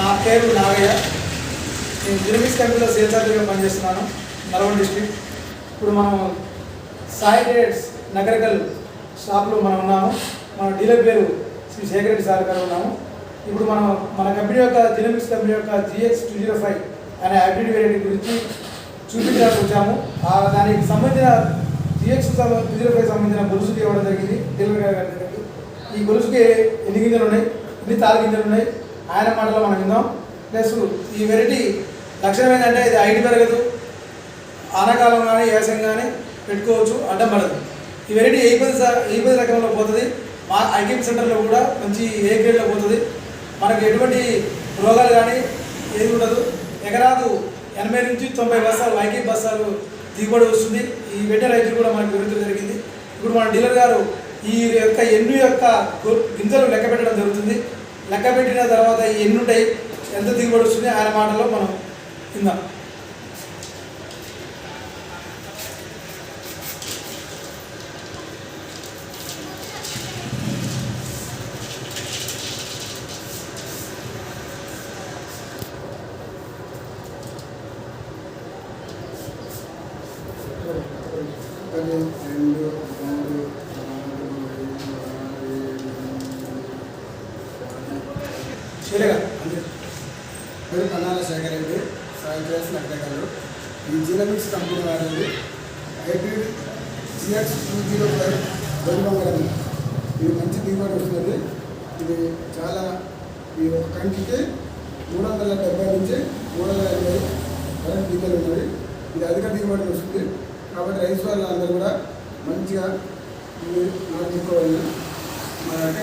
నా పేరు నాగయ్య. నేను జినిమిక్స్ కంపెనీలో సేల్స్ అధికారిగా పనిచేస్తున్నాను నల్గొండ డిస్ట్రిక్ట్. ఇప్పుడు మనం సాయి ట్రేడ్స్ నగరకల్ షాప్లో మనం ఉన్నాము. మన డీలర్ పేరు శ్రీ శేఖర్ రెడ్డి సార్ గారు ఉన్నాము. ఇప్పుడు మనం మన కంపెనీ యొక్క జినమిక్స్ కంపెనీ యొక్క జిహెచ్ టూ జీరో ఫైవ్ అనే హైబ్రిడ్ వేరియంట్ గురించి చూపించడానికి వచ్చాము. దానికి సంబంధించిన జిహెచ్ టూ జీరో ఫైవ్ సంబంధించిన గొలుసుకి ఇవ్వడం జరిగింది. డీలర్ గారు ఈ గొలుసుకి ఎన్ని గింజలు ఉన్నాయి? ఎన్ని తాళ గింజలు ఉన్నాయి? ఆయన మాటలో మనం విందాం. ప్లస్ ఈ వెరైటీ లక్షణం ఏంటంటే ఇది ఐడి పెరగదు ఆనకాలం కానీ వేసం కానీ పెట్టుకోవచ్చు అడ్డం పడదు. ఈ వెరైటీ ఏ పది ఏ పది రకంలో పోతుంది. మా ఐకేపీ సెంటర్లో కూడా మంచి ఏ గ్రేడ్లో పోతుంది. మనకు ఎటువంటి రోగాలు కానీ ఏది ఉండదు. ఎకరాకు ఎనభై నుంచి తొంభై బస్సాలు ఐకేపీ బస్సాలు దిగుబడి వస్తుంది. ఈ వెంట రైతులు కూడా మనకు వివరించడం జరిగింది. ఇప్పుడు మన డీలర్ గారు ఈ యొక్క ఎన్ను యొక్క గింజలు లెక్క పెట్టడం జరుగుతుంది. లెక్క పెట్టిన తర్వాత ఎన్ని ఉంటాయి ఎంత దిగుబడి వస్తుంది ఆయన మాటలో మనం విందాం. రెండు శైలగా పేరు పన్నాల శేఖర్ రెడ్డి సాయం చేసిన నగరకల్లు ఈ జీనమిక్స్ కంపెనీ వాడింది hybrid CX two zero five బొలిబంగరం ఇది మంచి దిగుబడి వస్తుంది. ఇది చాలా ఈ ఒక కంటికి మూడు వందల డెబ్బై నుంచి మూడు వందల ఎనభై వరకు దిగుబడి ఉన్నది. ఇది అధిక దిగుబడి వస్తుంది. కాబట్టి రైస్ వాళ్ళందరూ కూడా మంచిగా ఇది నాటుకోవాలని మా యొక్క